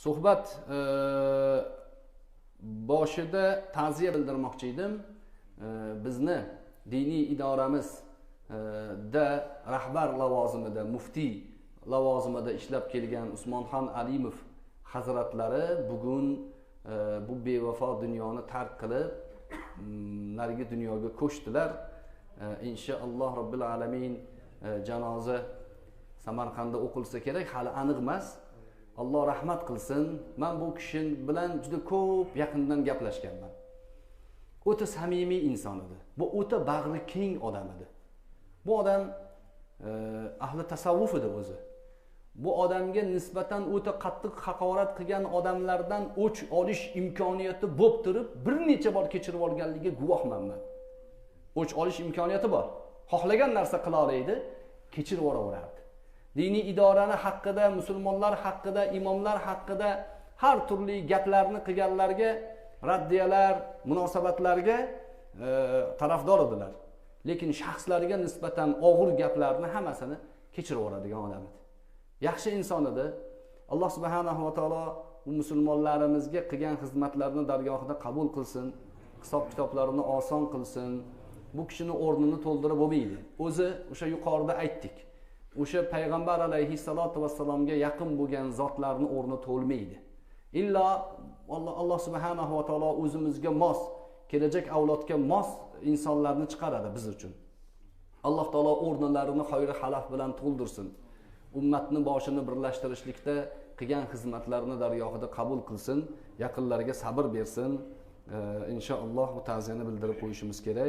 suhbat e, boshida ta'ziya bildirmoqchi edim. E, bizni diniy idoramizda e, rahbar lavozimida muftiy lavozimida ishlab kelgan usmonxon alimov hazratlari bugun bu bevafo dunyoni tark qilib mm, narigi dunyoga ko'chdilar. Inshaalloh robbil alamin janoza samarqandda o'qilsa kerak hali aniq emas. Alloh rahmat qilsin man bu kishi bilan juda ko'p yaqindan gaplashganman. O'ta samimiy inson edi. Bu o'ta bag'ri keng odam edi. Bu odam e, ahli tasavvuf edi o'zi. Bu odamga nisbatan o'ta qattiq haqorat qilgan odamlardan o'ch olish imkoniyati bo'lib turib bir necha bor kechirib olganligiga guvohman man o'ch olish imkoniyati bor. Xohlagan narsa qila oladi kechirib yuboraverardi diniy idorani haqida musulmonlar haqida imomlar haqida har turli gaplarni qilganlarga raddiyalar munosabatlarga e, tarafdor edilar. Lekin shaxslariga nisbatan og'ir gaplarni hammasini kechirib yuboradigan odam edi. Yaxshi inson edi. Alloh subhanahu va taolo bu musulmonlarimizga qilgan xizmatlarini dargohida qabul qilsin hisob kitoblarini oson qilsin. Bu kishini o'rnini to'ldirib bo'lmaydi. O'zi o'sha yuqorida aytdik. O'sha payg'ambar alayhissalotu vassalomga yaqin bo'lgan zotlarni o'rni to'lmaydi. Illo alloh alloh subhanahu va taolo o'zimizga mos kelajak avlodga mos insonlarni chiqaradi biz uchun. Alloh taolo o'rnilarini xayri xalaf bilan to'ldirsin. Ummatni boshini birlashtirishlikda qilgan xizmatlarini dargohida qabul qilsin yaqinlariga sabr bersin. Inshaalloh bu ta'ziyani bildirib qo'yishimiz kerak.